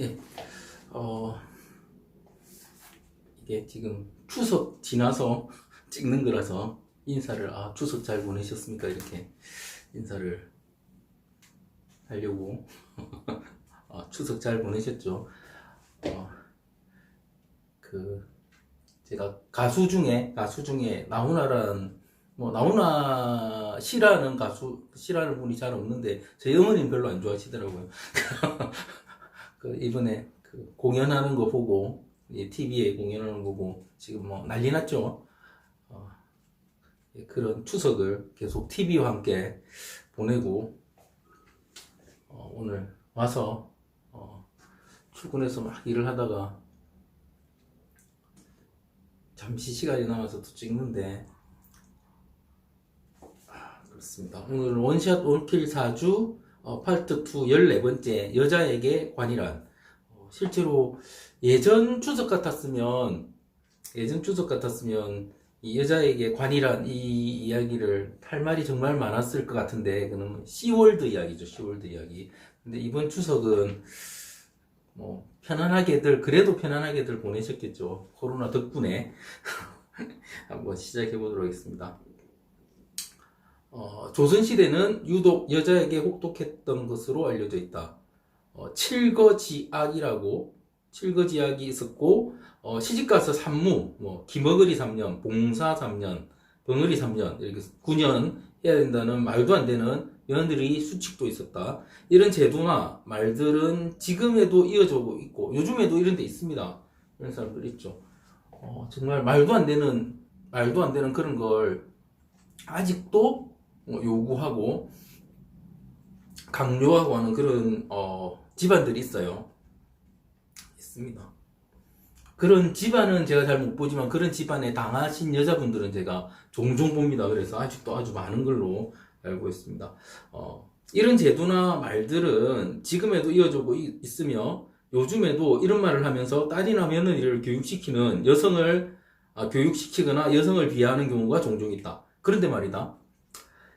예. 어, 이게 지금 추석 지나서 찍는 거라서 인사를, 아, 추석 잘 보내셨습니까? 이렇게 인사를 하려고. 아, 추석 잘 보내셨죠? 어, 그, 제가 가수 중에, 가수 중에 나훈아라는, 뭐, 나훈아 씨라는 가수, 씨라는 분이 잘 없는데, 저희 어머니는 별로 안 좋아하시더라고요. 그 이번에 그 공연하는 거 보고 TV에 공연하는 거 보고 지금 뭐 난리 났죠. 어, 예, 그런 추석을 계속 TV와 함께 보내고 어, 오늘 와서 어, 출근해서 막 일을 하다가 잠시 시간이 남아서 또 찍는데 아, 그렇습니다. 오늘 원샷 원킬 4주 어, 파트 2 14번째 여자에게 관이란 어, 실제로 예전 추석 같았으면 예전 추석 같았으면 이 여자에게 관이란 이 이야기를 할 말이 정말 많았을 것 같은데 그는 시월드 이야기죠 시월드 이야기 근데 이번 추석은 뭐 편안하게들 그래도 편안하게들 보내셨겠죠 코로나 덕분에 한번 시작해 보도록 하겠습니다. 어, 조선시대는 유독 여자에게 혹독했던 것으로 알려져 있다. 어, 칠거지악이라고 칠거지악이 있었고 어, 시집가서 산무, 뭐 기머거리 3년, 봉사 3년, 벙어리 3년 이렇게 9년 해야 된다는 말도 안 되는 며느리 수칙도 있었다. 이런 제도나 말들은 지금에도 이어지고 있고 요즘에도 이런 데 있습니다. 이런 사람들 있죠. 어, 정말 말도 안 되는 말도 안 되는 그런 걸 아직도 어, 요구하고 강요하고 하는 그런 어, 집안들이 있어요. 있습니다. 그런 집안은 제가 잘 못 보지만 그런 집안에 당하신 여자분들은 제가 종종 봅니다. 그래서 아직도 아주 많은 걸로 알고 있습니다. 어, 이런 제도나 말들은 지금에도 이어지고 이- 있으며 요즘에도 이런 말을 하면서 딸이나 며느리를 교육시키는 여성을 아, 교육시키거나 여성을 비하하는 경우가 종종 있다. 그런데 말이다.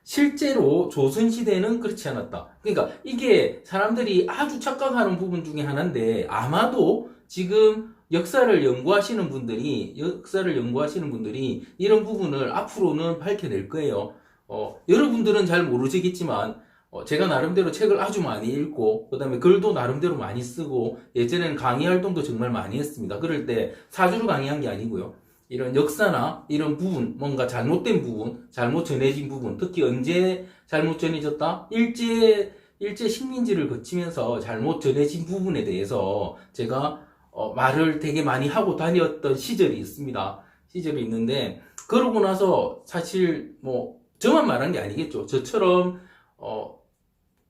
실제로 조선시대는 그렇지 않았다. 그러니까 이게 사람들이 아주 착각하는 부분 중에 하나인데 아마도 지금 역사를 연구하시는 분들이 역사를 연구하시는 분들이 이런 부분을 앞으로는 밝혀낼 거예요. 어, 여러분들은 잘 모르시겠지만 어, 제가 나름대로 책을 아주 많이 읽고 그 다음에 글도 나름대로 많이 쓰고 예전에는 강의 활동도 정말 많이 했습니다. 그럴 때 사주를 강의한 게 아니고요. 이런 역사나 이런 부분, 뭔가 잘못된 부분, 잘못 전해진 부분, 특히 언제 잘못 전해졌다? 일제, 일제 식민지를 거치면서 잘못 전해진 부분에 대해서 제가 어, 말을 되게 많이 하고 다녔던 시절이 있습니다. 시절이 있는데, 그러고 나서 사실 뭐, 저만 말한 게 아니겠죠. 저처럼, 어,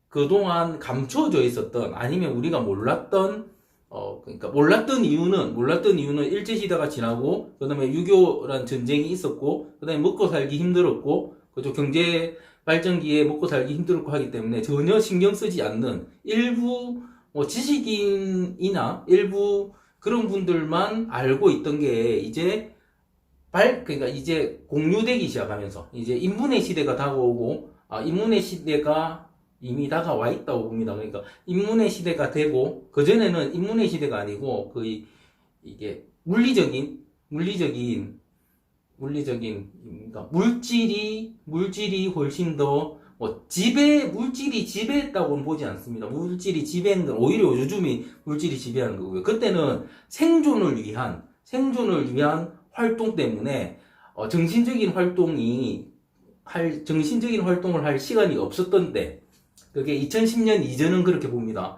그동안 감춰져 있었던, 아니면 우리가 몰랐던 어, 그러니까 몰랐던 이유는, 몰랐던 이유는 일제 시대가 지나고, 그 다음에 6.25란 전쟁이 있었고, 그 다음에 먹고 살기 힘들었고, 그죠. 경제 발전기에 먹고 살기 힘들었고 하기 때문에 전혀 신경 쓰지 않는 일부, 뭐, 지식인이나 일부 그런 분들만 알고 있던 게 이제 발, 그러니까 이제 공유되기 시작하면서, 이제 인문의 시대가 다가오고, 아, 인문의 시대가 이미 다가와 있다고 봅니다. 그러니까 인문의 시대가 되고 그 전에는 인문의 시대가 아니고 거의 이게 물리적인 물리적인 물리적인 그러니까 물질이 물질이 훨씬 더 뭐 지배 물질이 지배했다고는 보지 않습니다. 물질이 지배한 건 오히려 요즘이 물질이 지배하는 거고요. 그때는 생존을 위한 생존을 위한 활동 때문에 어, 정신적인 활동이 할 정신적인 활동을 할 시간이 없었던 때 그게 2010년 이전은 그렇게 봅니다.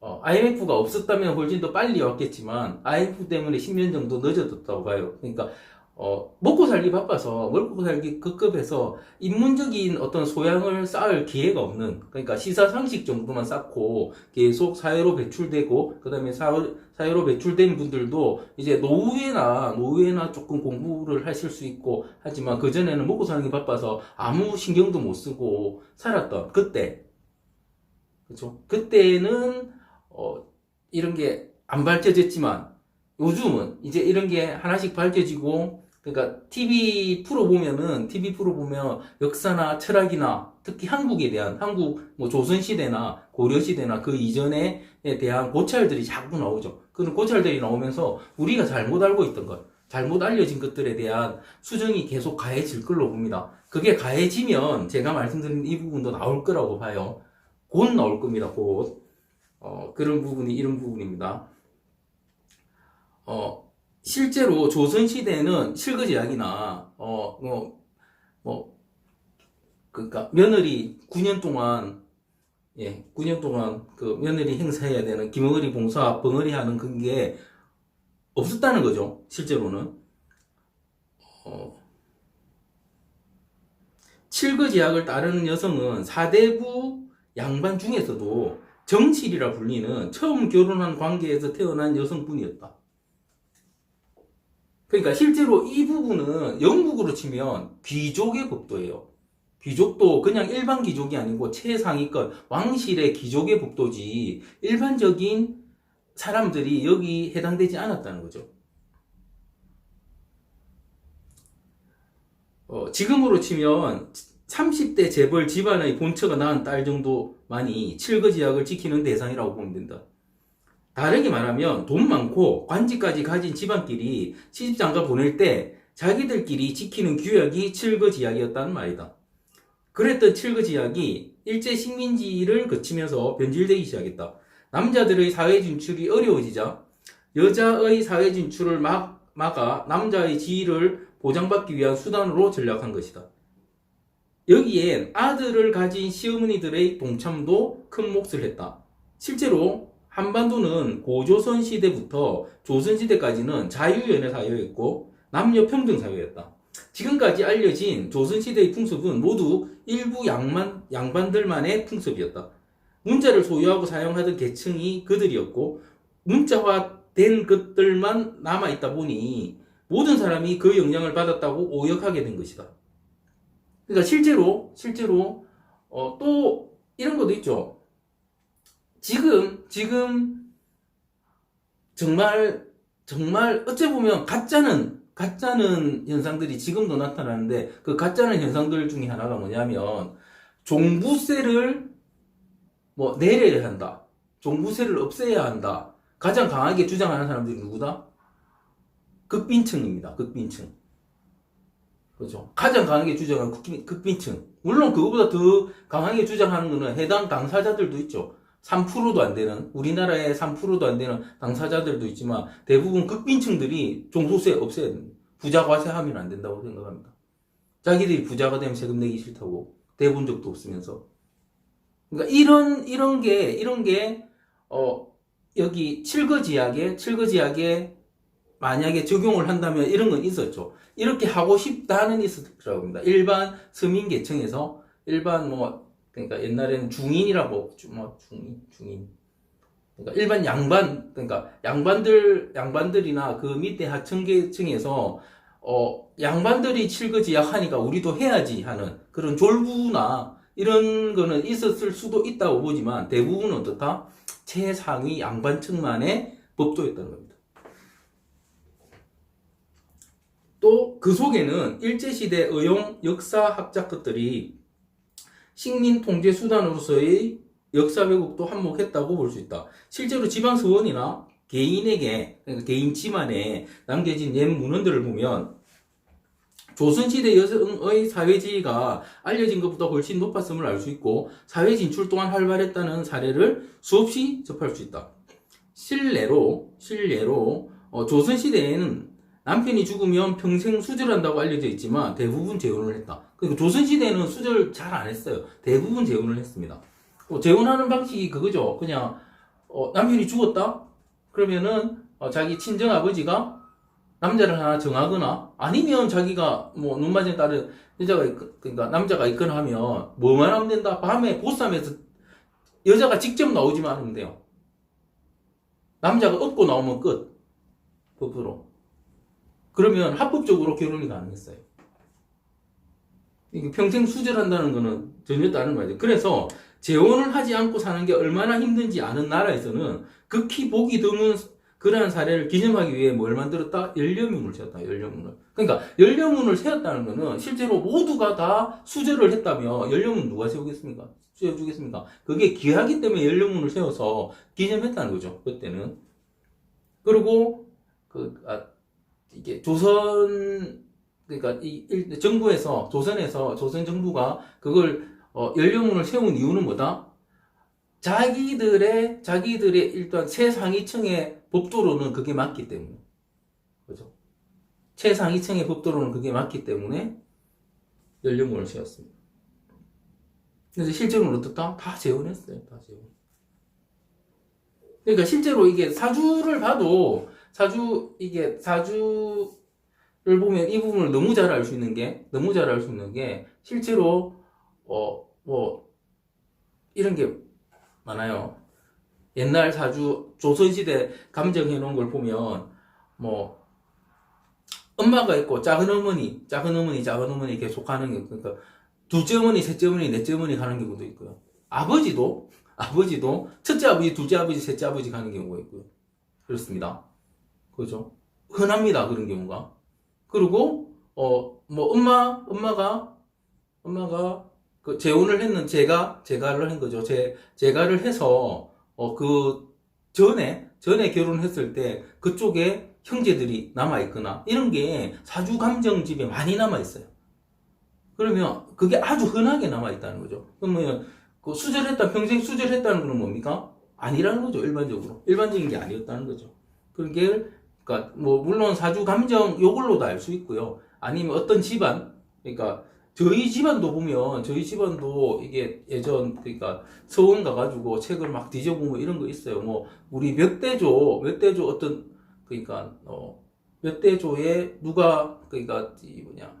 어, IMF가 없었다면 훨씬 더 빨리 왔겠지만 IMF 때문에 10년 정도 늦어졌다고 봐요. 그러니까 어, 먹고 살기 바빠서 먹고 살기 급급해서 인문적인 어떤 소양을 쌓을 기회가 없는 그러니까 시사 상식 정도만 쌓고 계속 사회로 배출되고 그다음에 사회, 사회로 배출된 분들도 이제 노후에나 노후에나 조금 공부를 하실 수 있고 하지만 그 전에는 먹고 게 바빠서 아무 신경도 못 쓰고 살았던 그때 그렇죠? 그때는 어, 이런 게 안 밝혀졌지만 요즘은 이제 이런 게 하나씩 밝혀지고 그러니까 TV 프로 보면은 TV 프로 보면 역사나 철학이나 특히 한국에 대한 한국 뭐 조선 시대나 고려 시대나 그 이전에 대한 고찰들이 자꾸 나오죠. 그런 고찰들이 나오면서 우리가 잘못 알고 있던 것, 잘못 알려진 것들에 대한 수정이 계속 가해질 걸로 봅니다. 그게 가해지면 제가 말씀드린 이 부분도 나올 거라고 봐요. 곧 나올 겁니다. 곧 어, 그런 부분이 이런 부분입니다. 어, 실제로 조선시대에는 실거지 약이나, 어, 뭐, 뭐, 그니까, 며느리 9년 동안, 예, 9년 동안 그 며느리 행사해야 되는 김어리 봉사, 벙어리 하는 그런 게 없었다는 거죠. 실제로는. 어, 칠거지약을 따르는 여성은 사대부 양반 중에서도 정칠이라 불리는 처음 결혼한 관계에서 태어난 여성뿐이었다. 그러니까 실제로 이 부분은 영국으로 치면 귀족의 법도예요. 귀족도 그냥 일반 귀족이 아니고 최상위권 왕실의 귀족의 법도지 일반적인 사람들이 여기 해당되지 않았다는 거죠. 어, 지금으로 치면 30대 재벌 집안의 본처가 낳은 딸 정도만이 칠거지약을 지키는 대상이라고 보면 된다. 다르게 말하면 돈 많고 관직까지 가진 집안끼리 시집장가 보낼 때 자기들끼리 지키는 규약이 칠거지약이었다는 말이다. 그랬던 칠거지약이 일제 식민지를 거치면서 변질되기 시작했다. 남자들의 사회 진출이 어려워지자 여자의 사회 진출을 막, 막아 남자의 지위를 보장받기 위한 수단으로 전략한 것이다. 여기엔 아들을 가진 시어머니들의 동참도 큰 몫을 했다. 실제로 한반도는 고조선 시대부터 조선 시대까지는 자유연애 사회였고 남녀 평등 사회였다. 지금까지 알려진 조선 시대의 풍습은 모두 일부 양만, 양반들만의 풍습이었다. 문자를 소유하고 사용하던 계층이 그들이었고 문자화된 것들만 남아 있다 보니 모든 사람이 그 영향을 받았다고 오역하게 된 것이다. 그러니까 실제로 실제로 어, 또 이런 것도 있죠. 지금 지금 정말 정말 어째 보면 가짜는 가짜는 현상들이 지금도 나타나는데 그 가짜는 현상들 중에 하나가 뭐냐면 종부세를 뭐 내려야 한다. 종부세를 없애야 한다. 가장 강하게 주장하는 사람들이 누구다? 극빈층입니다. 극빈층. 그렇죠. 가장 강하게 극빈, 극빈층. 물론 그거보다 더 강하게 주장하는 거는 해당 당사자들도 있죠. 3%도 안 되는, 우리나라의 3%도 안 되는 당사자들도 있지만 대부분 극빈층들이 종소세 없애야 됩니다. 부자 과세하면 안 된다고 생각합니다. 자기들이 부자가 되면 세금 내기 싫다고 대본 적도 없으면서. 그러니까 이런, 이런 게, 이런 게, 어, 여기 칠거지약에, 칠거지약에 만약에 적용을 한다면 이런 건 있었죠. 이렇게 하고 싶다는 있었더라고 합니다. 일반 서민 계층에서 일반 뭐 그러니까 옛날에는 중인이라고 주- 뭐 중인 중인 그러니까 일반 양반 그러니까 양반들 양반들이나 그 밑에 하층 계층에서 어 양반들이 칠거지 약 하니까 우리도 해야지 하는 그런 졸부나 이런 거는 있었을 수도 있다고 보지만 대부분은 어떻다 최상위 양반층만의 법도였다는 겁니다. 또 그 속에는 일제시대 의용 역사학자 것들이 식민 통제 수단으로서의 역사 왜곡도 한몫했다고 볼 수 있다. 실제로 지방 서원이나 개인에게 그러니까 개인 집안에 남겨진 옛 문헌들을 보면 조선시대 여성의 사회지위가 알려진 것보다 훨씬 높았음을 알 수 있고 사회 진출 또한 활발했다는 사례를 수없이 접할 수 있다. 실례로 실례로 어, 조선시대에는 남편이 죽으면 평생 수절한다고 알려져 있지만 대부분 재혼을 했다. 그리고 조선시대에는 수절 잘 안 했어요. 대부분 재혼을 했습니다. 어, 재혼하는 방식이 그거죠. 그냥 어, 남편이 죽었다? 그러면은 어, 자기 친정 아버지가 남자를 하나 정하거나 아니면 자기가 뭐 눈 맞은 딸은 여자가 있, 그러니까 남자가 있거나 하면 뭐만 하면 된다. 밤에 보쌈에서 여자가 직접 나오지만 않으면 돼요. 남자가 업고 나오면 끝. 법으로. 그러면 합법적으로 결혼이 가능했어요. 평생 수절한다는 거는 전혀 다른 말이죠. 그래서 재혼을 하지 않고 사는 게 얼마나 힘든지 아는 나라에서는 극히 보기 드문 그 그러한 사례를 기념하기 위해 뭘 만들었다? 연료문을 세웠다. 연료문을. 그러니까 연료문을 세웠다는 거는 실제로 모두가 다 수절을 했다면 연료문 누가 세우겠습니까? 세워주겠습니까? 그게 귀하기 때문에 연료문을 세워서 기념했다는 거죠. 그때는. 그리고 그 아, 이게 조선 그러니까 이 일- 정부에서 조선에서 조선 정부가 그걸 어, 연료문을 세운 이유는 뭐다? 자기들의 자기들의 일단 최상위층의 법도로는 그게 맞기 때문에 그죠? 최상위층의 법도로는 그게 맞기 때문에 연료문을 세웠습니다. 그래서 실제로는 어떻다? 다 재혼했어요. 다 재혼. 그러니까 실제로 이게 사주를 봐도 사주 이게 사주를 보면 이 부분을 너무 잘 알 수 있는 게 너무 잘 알 수 있는 게 실제로 어 뭐 이런 게 많아요. 옛날 사주 조선시대 감정해 놓은 걸 보면 뭐 엄마가 있고 작은 어머니, 작은 어머니, 작은 어머니 계속 가는 게 그러니까 둘째 어머니, 셋째 어머니, 넷째 어머니 가는 경우도 있고요. 아버지도 아버지도 첫째 아버지, 둘째 아버지, 셋째 아버지 가는 경우가 있고요. 그렇습니다. 그죠? 흔합니다. 그런 경우가. 그리고 어 뭐 엄마 엄마가 엄마가 그 재혼을 했는 제가 제가를 한 거죠. 제 제가를 해서 어 그 전에 전에 결혼했을 때 그쪽에 형제들이 남아 있거나 이런 게 사주 감정 집에 많이 남아 있어요. 그러면 그게 아주 흔하게 남아 있다는 거죠. 그러면 그 수절했다 평생 수절했다는 건 뭡니까? 아니라는 거죠. 일반적으로 일반적인 게 아니었다는 거죠. 그런 게 그러니까 뭐 물론 사주 감정 요걸로도 알 수 있고요. 아니면 어떤 집안 그러니까 저희 집안도 보면 저희 집안도 이게 예전 그러니까 서원 가가지고 책을 막 뒤져보면 이런 거 있어요. 뭐 우리 몇 대조 몇 대조 어떤 그러니까 어몇 대조에 누가 그러니까 이 뭐냐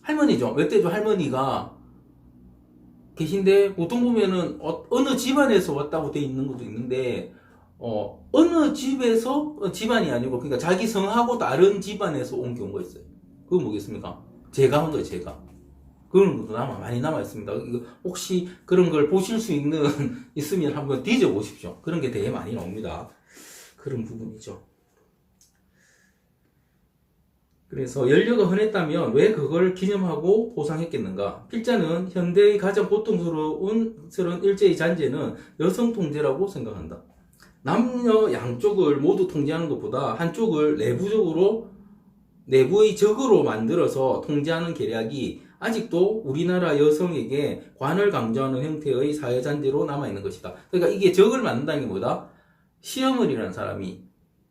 할머니죠. 몇 대조 할머니가 계신데 보통 보면은 어, 어느 집안에서 왔다고 돼 있는 것도 있는데 어 어느 집에서 어, 집안이 아니고 그러니까 자기 성하고 다른 집안에서 온 경우가 있어요. 그건 뭐겠습니까? 제가 한 거예요. 제가. 그런 것도 남아 많이 남아 있습니다. 혹시 그런 걸 보실 수 있는 있으면 한번 뒤져 보십시오. 그런 게 되게 많이 나옵니다. 그런 부분이죠. 그래서 연료가 흔했다면 왜 그걸 기념하고 보상했겠는가? 필자는 현대의 가장 고통스러운 스러운 일제의 잔재는 여성 통제라고 생각한다. 남녀 양쪽을 모두 통제하는 것보다 한쪽을 내부적으로 내부의 적으로 만들어서 통제하는 계략이 아직도 우리나라 여성에게 관을 강조하는 형태의 사회잔재로 남아있는 것이다. 그러니까 이게 적을 만든다는 게 뭐다? 시어머니라는 사람이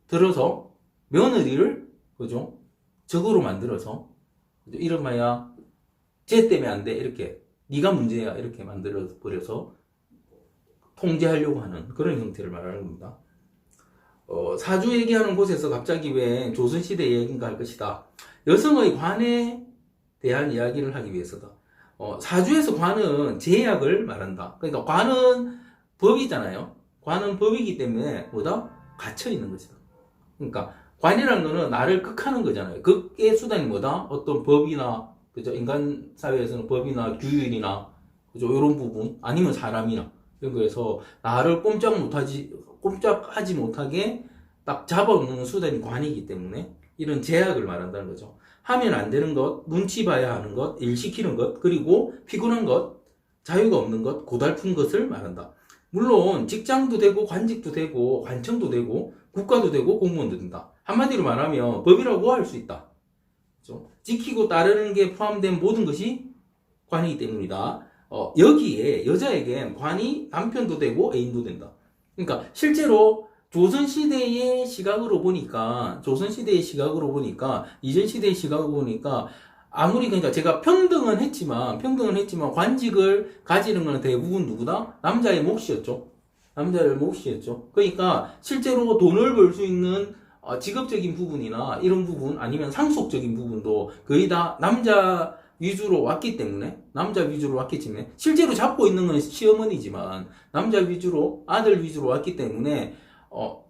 들어서 며느리를 그죠? 적으로 만들어서 그죠? 이름하여 쟤 때문에 안 돼 이렇게 네가 문제야 이렇게 만들어 버려서 통제하려고 하는 그런 형태를 말하는 겁니다. 어, 사주 얘기하는 곳에서 갑자기 왜 조선시대 얘기인가 할 것이다. 여성의 관에 대한 이야기를 하기 위해서다. 어, 사주에서 관은 제약을 말한다. 그러니까 관은 법이잖아요. 관은 법이기 때문에 뭐다? 갇혀 있는 것이다. 그러니까 관이라는 거는 나를 극하는 거잖아요. 극의 수단이 뭐다? 어떤 법이나 그죠? 인간 사회에서는 법이나 규율이나 그죠? 이런 부분 아니면 사람이나 거에서 나를 꼼짝 못하지 꼼짝하지 못하게 딱 잡아놓는 수단이 관이기 때문에 이런 제약을 말한다는 거죠. 하면 안 되는 것, 눈치 봐야 하는 것, 일 시키는 것, 그리고 피곤한 것, 자유가 없는 것, 고달픈 것을 말한다. 물론 직장도 되고 관직도 되고 관청도 되고 국가도 되고 공무원도 된다. 한마디로 말하면 법이라고 할 수 있다. 지키고 따르는 게 포함된 모든 것이 관이기 때문이다. 어, 여기에 여자에겐 관이 남편도 되고 애인도 된다. 그러니까 실제로 조선시대의 시각으로 보니까, 조선시대의 시각으로 보니까, 이전시대의 시각으로 보니까, 아무리 그러니까 제가 평등은 했지만, 평등은 했지만, 관직을 가지는 건 대부분 누구다? 남자의 몫이었죠. 남자의 몫이었죠. 그러니까, 실제로 돈을 벌 수 있는 어, 직업적인 부분이나 이런 부분, 아니면 상속적인 부분도 거의 다 남자 위주로 왔기 때문에, 남자 위주로 왔기 때문에, 실제로 잡고 있는 건 시어머니지만, 남자 위주로, 아들 위주로 왔기 때문에, 어,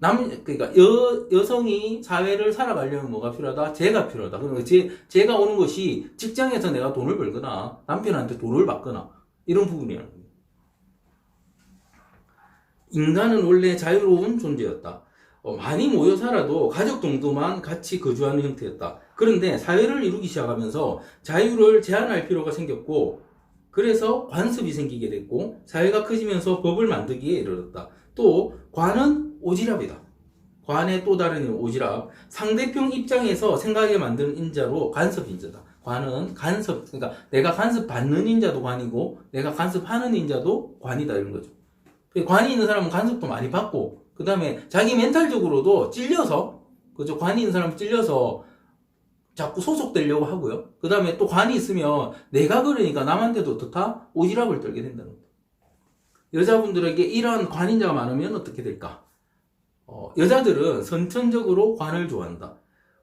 남, 그러니까 여, 여성이 사회를 살아가려면 뭐가 필요하다? 재가 필요하다. 그러니까 재, 재가 오는 것이 직장에서 내가 돈을 벌거나 남편한테 돈을 받거나 이런 겁니다. 인간은 원래 자유로운 존재였다. 어, 많이 모여 살아도 가족 정도만 같이 거주하는 형태였다. 그런데 사회를 이루기 시작하면서 자유를 제한할 필요가 생겼고 그래서 관습이 생기게 됐고 사회가 커지면서 법을 만들기에 이르렀다. 또 관은 오지랖이다. 관의 또 다른 오지랖. 상대편 입장에서 생각하게 만드는 인자로 간섭 인자다. 관은 간섭, 그러니까 내가 간섭 받는 인자도 관이고 내가 간섭하는 인자도 관이다 이런 거죠. 그 관이 있는 사람은 간섭도 많이 받고 그 다음에 자기 멘탈적으로도 찔려서 그죠 관이 있는 사람은 찔려서 자꾸 소속되려고 하고요. 그 다음에 또 관이 있으면 내가 그러니까 남한테도 어떻다 오지랖을 떨게 된다는 거예요. 여자분들에게 이런 관인자가 많으면 어떻게 될까? 어, 여자들은 선천적으로 관을 좋아한다.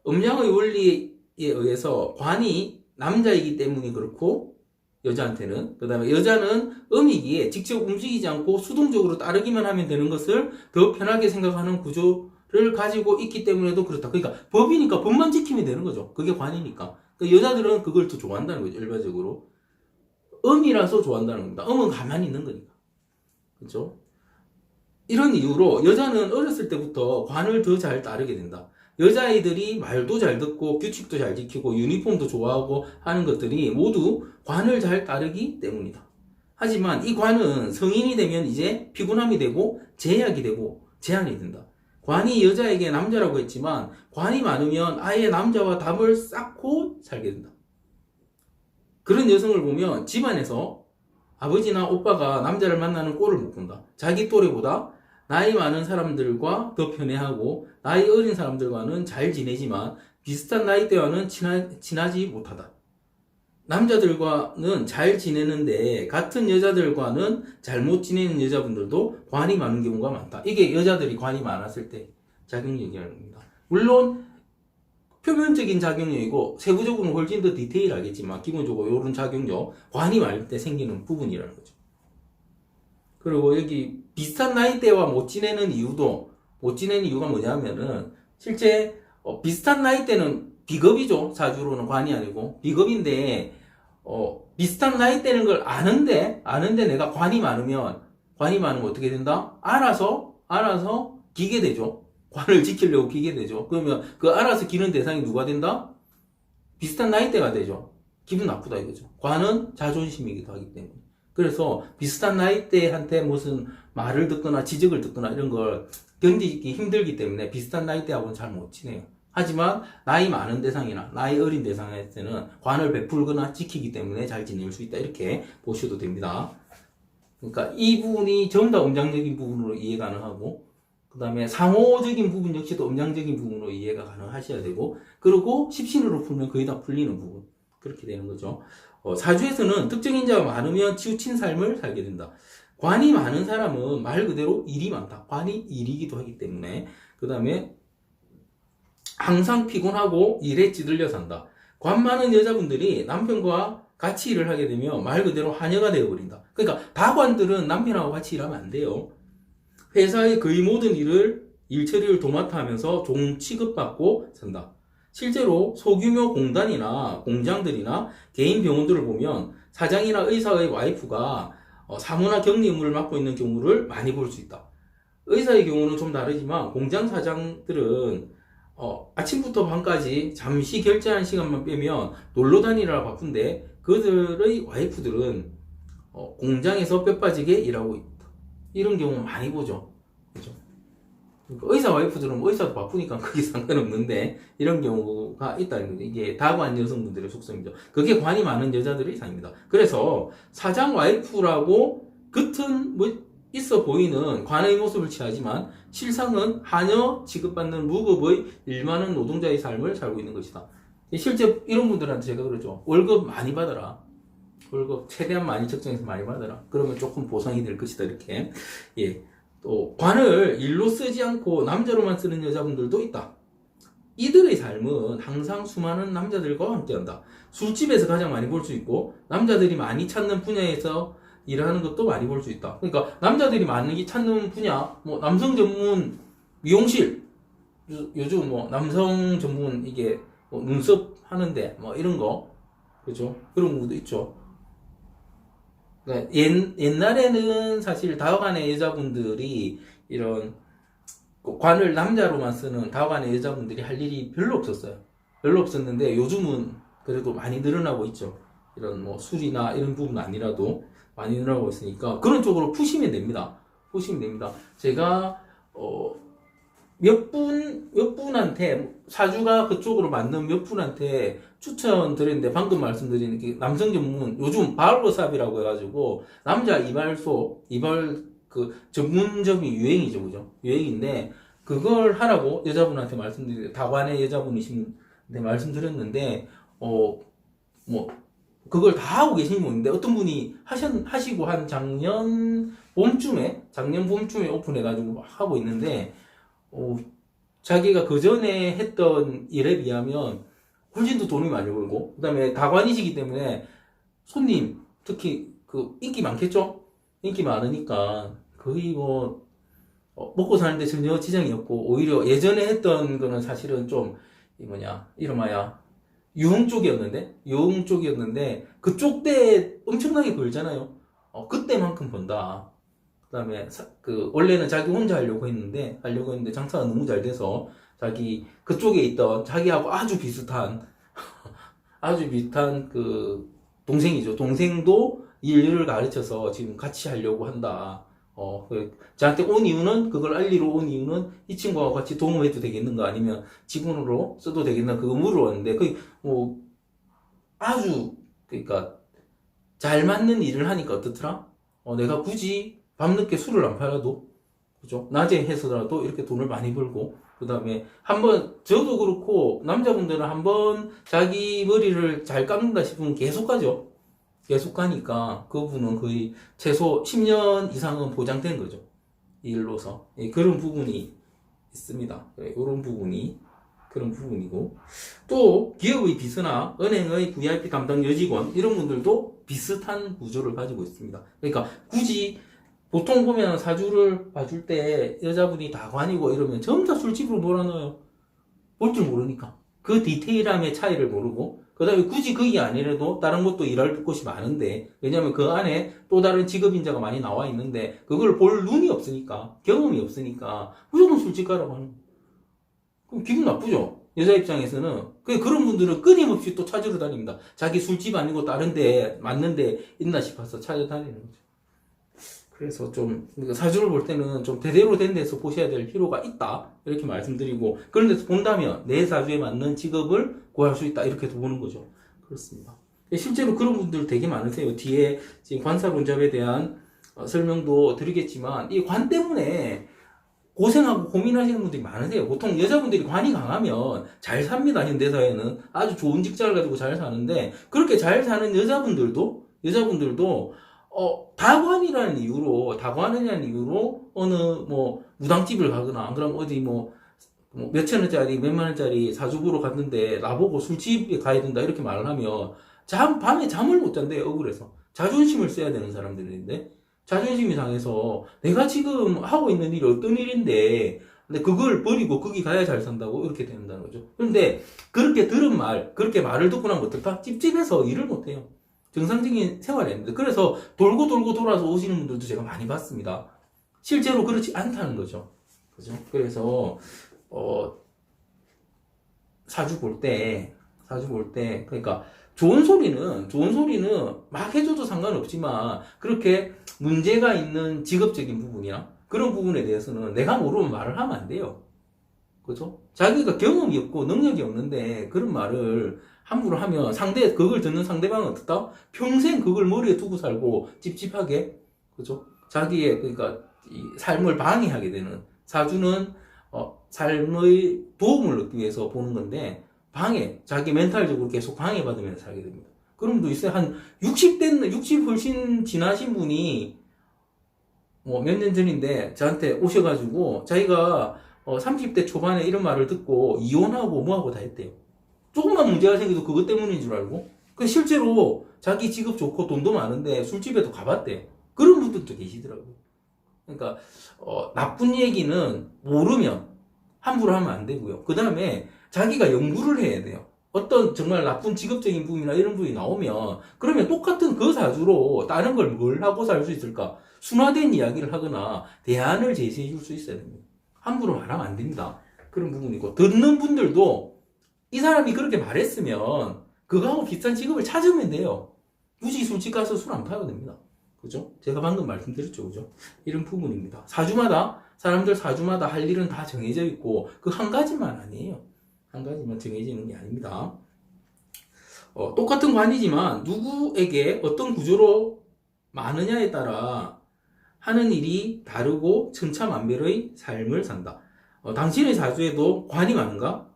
음양의 원리에 의해서 관이 남자이기 때문이 그렇고 여자한테는 그 다음에 여자는 음이기에 직접 움직이지 않고 수동적으로 따르기만 하면 되는 것을 더 편하게 생각하는 구조 를 가지고 있기 때문에도 그렇다. 그러니까 법이니까 법만 지키면 되는 거죠. 그게 관이니까. 그 여자들은 그걸 더 좋아한다는 거죠. 일반적으로. 음이라서 좋아한다는 겁니다. 음은 가만히 있는 거니까. 그렇죠? 이런 이유로 여자는 어렸을 때부터 관을 더 잘 따르게 된다. 여자아이들이 말도 잘 듣고 규칙도 잘 지키고 유니폼도 좋아하고 하는 것들이 모두 관을 잘 따르기 때문이다. 하지만 이 관은 성인이 되면 이제 피곤함이 되고 제약이 되고 제한이 된다. 관이 여자에게 남자라고 했지만 관이 많으면 아예 남자와 답을 쌓고 살게 된다. 그런 여성을 보면 집안에서 아버지나 오빠가 남자를 만나는 꼴을 못 본다. 자기 또래보다 나이 많은 사람들과 더 편애하고 나이 어린 사람들과는 잘 지내지만 비슷한 나이대와는 친하, 친하지 못하다. 남자들과는 잘 지내는데 같은 여자들과는 잘못 지내는 여자분들도 관이 많은 경우가 많다. 이게 여자들이 관이 많았을 때 작용 얘기하는 겁니다. 물론 표면적인 작용력이고 세부적으로는 훨씬 더 디테일하겠지만 기본적으로 이런 작용력 관이 많을 때 생기는 부분이라는 거죠. 그리고 여기 비슷한 나이대와 못 지내는 이유도 못 지내는 이유가 뭐냐면은 실제 어, 비슷한 나이대는 비겁이죠 사주로는 관이 아니고 비겁인데 어, 비슷한 나이대는 걸 아는데 아는데 내가 관이 많으면 관이 많으면 어떻게 된다? 알아서 알아서 기게 되죠 관을 지키려고 기게 되죠 그러면 그 알아서 기는 대상이 누가 된다? 비슷한 나이대가 되죠 기분 나쁘다 이거죠 관은 자존심이기도 하기 때문에 그래서 비슷한 나이대한테 무슨 말을 듣거나 지적을 듣거나 이런 걸 견디기 힘들기 때문에 비슷한 나이대하고는 잘 못 지내요. 하지만 나이 많은 대상이나 나이 어린 대상한테는 관을 베풀거나 지키기 때문에 잘 지낼 수 있다 이렇게 보셔도 됩니다. 그러니까 이 부분이 전부 다 음장적인 부분으로 이해 가능하고 그 다음에 상호적인 부분 역시도 음장적인 부분으로 이해가 가능하셔야 되고 그리고 십신으로 풀면 거의 다 풀리는 부분 그렇게 되는 거죠. 어, 사주에서는 특정 인 자가 많으면 치우친 삶을 살게 된다. 관이 많은 사람은 말 그대로 일이 많다. 관이 일이기도 하기 때문에 그 다음에 항상 피곤하고 일에 찌들려 산다. 관 많은 여자분들이 남편과 같이 일을 하게 되면 말 그대로 하녀가 되어버린다. 그러니까 다관들은 남편하고 같이 일하면 안 돼요. 회사의 거의 모든 일을 일 처리를 도맡아 하면서 종 취급받고 산다. 실제로 소규모 공단이나 공장들이나 개인 병원들을 보면 사장이나 의사의 와이프가 어, 사무나 격리 의무를 맡고 있는 경우를 많이 볼 수 있다. 의사의 경우는 좀 다르지만 공장 사장들은 어, 아침부터 밤까지 잠시 결제하는 시간만 빼면 놀러 다니느라 바쁜데 그들의 와이프들은 어, 공장에서 뼈 빠지게 일하고 있다. 이런 경우 많이 보죠. 그죠? 그러니까 의사 와이프들은 뭐 의사도 바쁘니까 그게 상관없는데 이런 경우가 있다는 거죠. 이게 다관 여성분들의 속성이죠. 그게 관이 많은 여자들의 이상입니다. 그래서 사장 와이프라고 겉은 뭐 있어 보이는 관의 모습을 취하지만 실상은 하녀 취급받는 무급의 일많은 노동자의 삶을 살고 있는 것이다. 실제 이런 분들한테 제가 그러죠. 월급 많이 받아라. 월급 최대한 많이 적정해서 많이 받아라. 그러면 조금 보상이 될 것이다. 이렇게. 예. 또 관을 일로 쓰지 않고 남자로만 쓰는 여자분들도 있다. 이들의 삶은 항상 수많은 남자들과 함께한다. 술집에서 가장 많이 볼 수 있고 남자들이 많이 찾는 분야에서 일하는 것도 많이 볼 수 있다. 그러니까 남자들이 많이 찾는 분야, 뭐 남성 전문 미용실, 요- 요즘 뭐 남성 전문 이게 뭐 눈썹 하는데 뭐 이런 거, 그죠? 그런 것도 있죠. 그러니까 옛, 옛날에는 사실 다화관의 여자분들이 이런 그 관을 남자로만 쓰는 다관의 여자분들이 할 일이 별로 없었어요. 별로 없었는데 요즘은 그래도 많이 늘어나고 있죠. 이런 뭐 술이나 이런 부분 아니라도 많이 늘어나고 있으니까 그런 쪽으로 푸시면 됩니다. 푸시면 됩니다. 제가 어, 몇 분, 몇 분한테, 사주가 그쪽으로 맞는 몇 분한테 추천 드렸는데, 방금 말씀드린 게 남성 전문, 요즘 바로삽이라고 해가지고, 남자 이발소, 이발 그 전문점이 유행이죠, 그죠? 유행인데, 그걸 하라고 여자분한테 말씀드리 다관의 여자분이신데 말씀드렸는데, 어, 뭐, 그걸 다 하고 계신 분인데, 어떤 분이 하셨, 하시고 한 작년 봄쯤에, 작년 봄쯤에 오픈해가지고 막 하고 있는데, 어, 자기가 그 전에 했던 일에 비하면 훨씬 더 돈이 많이 벌고, 그 다음에 다관이시기 때문에 손님, 특히 그 인기 많겠죠? 인기 많으니까 거의 뭐, 어, 먹고 사는데 전혀 지장이 없고, 오히려 예전에 했던 거는 사실은 좀, 이 뭐냐, 이름하야, 유흥 쪽이었는데, 유흥 쪽이었는데, 그쪽 때 엄청나게 벌잖아요. 어, 그때만큼 번다. 그다음에 사- 그 원래는 자기 혼자 하려고 했는데 하려고 했는데 장사가 너무 잘 돼서 자기 그쪽에 있던 자기하고 아주 비슷한 아주 비슷한 그 동생이죠. 동생도 일을 가르쳐서 지금 같이 하려고 한다. 어, 그 저한테 온 이유는 그걸 알리러 온 이유는 이 친구하고 같이 동업해도 되겠는가 아니면 직원으로 써도 되겠나 그거 물어봤는데 그 뭐 아주 그러니까 잘 맞는 일을 하니까 어떻더라? 어, 내가 굳이 밤늦게 술을 안 팔아도 그죠? 낮에 해서라도 이렇게 돈을 많이 벌고 그 다음에 한 번 저도 그렇고 남자분들은 한 번 자기 머리를 잘 깎는다 싶으면 계속 가죠. 계속 가니까 그분은 거의 최소 10년 이상은 보장된 거죠. 이 일로서 예, 그런 부분이 있습니다. 이런 부분이 그런 부분이고 또 기업의 비서나 은행의 VIP 담당 여직원 이런 분들도 비슷한 구조를 가지고 있습니다. 그러니까 굳이 보통 보면 사주를 봐줄 때 여자분이 다관이고 이러면 다 술집으로 몰아넣어요. 볼 줄 모르니까. 그 디테일함의 차이를 모르고, 그 다음에 굳이 그게 아니라도 다른 것도 일할 곳이 많은데, 왜냐면 그 안에 또 다른 직업인자가 많이 나와 있는데, 그걸 볼 눈이 없으니까, 경험이 없으니까, 무조건 술집 가라고 하는 거예요. 기분 나쁘죠? 여자 입장에서는. 그 그런 분들은 끊임없이 또 찾으러 다닙니다. 자기 술집 아니고 다른 데, 맞는 데 있나 싶어서 찾아다니는 거죠. 그래서 좀 사주를 볼 때는 좀 제대로 된 데서 보셔야 될 필요가 있다. 이렇게 말씀드리고 그런 데서 본다면 내 사주에 맞는 직업을 구할 수 있다. 이렇게 보는 거죠. 그렇습니다. 실제로 그런 분들 되게 많으세요. 뒤에 지금 관사론잡에 대한 어, 설명도 드리겠지만 이 관 때문에 고생하고 고민하시는 분들이 많으세요. 보통 여자분들이 관이 강하면 잘 삽니다. 현대사회는. 아주 좋은 직장을 가지고 잘 사는데 그렇게 잘 사는 여자분들도 여자분들도 어, 다관이라는 이유로, 다관이라는 이유로, 어느, 뭐, 무당집을 가거나, 안 그러면 어디 뭐, 뭐 몇천 원짜리, 몇만 원짜리 사주보러 갔는데, 나보고 술집에 가야 된다, 이렇게 말을 하면, 잠, 밤에 잠을 못 잔대요, 억울해서. 자존심을 써야 되는 사람들인데, 자존심이 상해서, 내가 지금 하고 있는 일이 어떤 일인데, 근데 그걸 버리고 거기 가야 잘 산다고, 이렇게 된다는 거죠. 그런데, 그렇게 들은 말, 그렇게 말을 듣고 나면 어떨까? 찝찝해서 일을 못 해요. 정상적인 생활이 아닙니다. 그래서 돌고 돌고 돌아서 오시는 분들도 제가 많이 봤습니다. 실제로 그렇지 않다는 거죠. 그죠? 그래서, 어, 사주 볼 때, 사주 볼 때, 그러니까, 좋은 소리는, 좋은 소리는 막 해줘도 상관없지만, 그렇게 문제가 있는 직업적인 부분이나 그런 부분에 대해서는 내가 모르면 말을 하면 안 돼요. 그죠? 자기가 경험이 없고 능력이 없는데 그런 말을 함부로 하면 상대, 그걸 듣는 상대방은 어떻다? 평생 그걸 머리에 두고 살고 찝찝하게, 그죠? 자기의, 그러니까, 이 삶을 방해하게 되는, 사주는, 어, 삶의 도움을 얻기 위해서 보는 건데, 방해, 자기 멘탈적으로 계속 방해받으면서 살게 됩니다. 그런 분도 있어요. 한 60대, 60 훨씬 지나신 분이, 뭐, 몇 년 전인데, 저한테 오셔가지고, 자기가, 어, 30대 초반에 이런 말을 듣고, 이혼하고 뭐하고 다 했대요. 조금만 문제가 생겨도 그것 때문인 줄 알고? 그 실제로 자기 직업 좋고 돈도 많은데 술집에도 가봤대. 그런 분들도 계시더라고요. 그러니까 어, 나쁜 얘기는 모르면 함부로 하면 안 되고요. 그 다음에 자기가 연구를 해야 돼요. 어떤 정말 나쁜 직업적인 부분이나 이런 부분이 나오면 그러면 똑같은 그 사주로 다른 걸 뭘 하고 살 수 있을까? 순화된 이야기를 하거나 대안을 제시해 줄 수 있어야 됩니다. 함부로 말하면 안 됩니다. 그런 부분이고 듣는 분들도 이 사람이 그렇게 말했으면 그거하고 비슷한 직업을 찾으면 돼요. 굳이 술집 가서 술안 파도 됩니다. 그죠? 제가 방금 말씀드렸죠, 그죠? 이런 부분입니다. 사주마다 사람들 사주마다 할 일은 다 정해져 있고 그 한 가지만 아니에요. 한 가지만 정해지는 게 아닙니다. 어, 똑같은 관이지만 누구에게 어떤 구조로 많으냐에 따라 하는 일이 다르고 천차만별의 삶을 산다. 어, 당신의 사주에도 관이 많은가?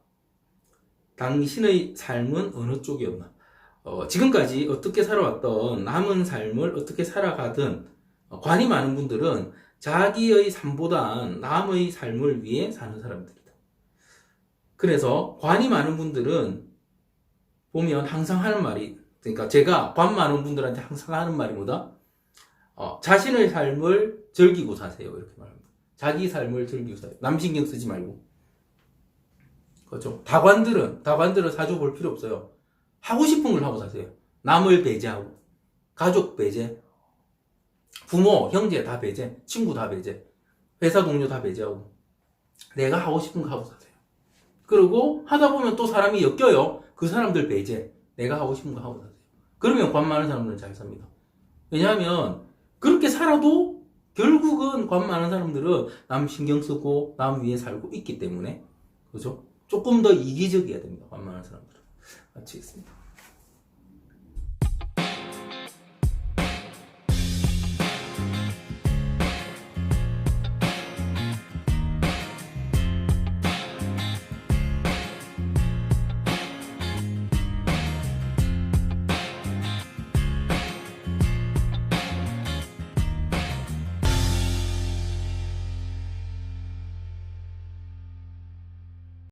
당신의 삶은 어느 쪽이었나? 어, 지금까지 어떻게 살아왔던 남은 삶을 어떻게 살아가든 어, 관이 많은 분들은 자기의 삶보단 남의 삶을 위해 사는 사람들이다. 그래서 관이 많은 분들은 보면 항상 하는 말이 그러니까 제가 관 많은 분들한테 항상 하는 말이 뭐다? 어, 자신의 삶을 즐기고 사세요. 이렇게 말합니다. 자기 삶을 즐기고 사세요. 남 신경 쓰지 말고. 그렇죠. 다관들은, 다관들은 사주 볼 필요 없어요. 하고 싶은 걸 하고 사세요. 남을 배제하고, 가족 배제, 부모, 형제 다 배제, 친구 다 배제, 회사 동료 다 배제하고, 내가 하고 싶은 거 하고 사세요. 그리고 하다 보면 또 사람이 엮여요. 그 사람들 배제, 내가 하고 싶은 거 하고 사세요. 그러면 관 많은 사람들은 잘 삽니다. 왜냐하면 그렇게 살아도 결국은 관 많은 사람들은 남 신경 쓰고 남 위에 살고 있기 때문에 그죠? 조금 더 이기적이어야 됩니다. 관 많은 사람들은. 마치겠습니다.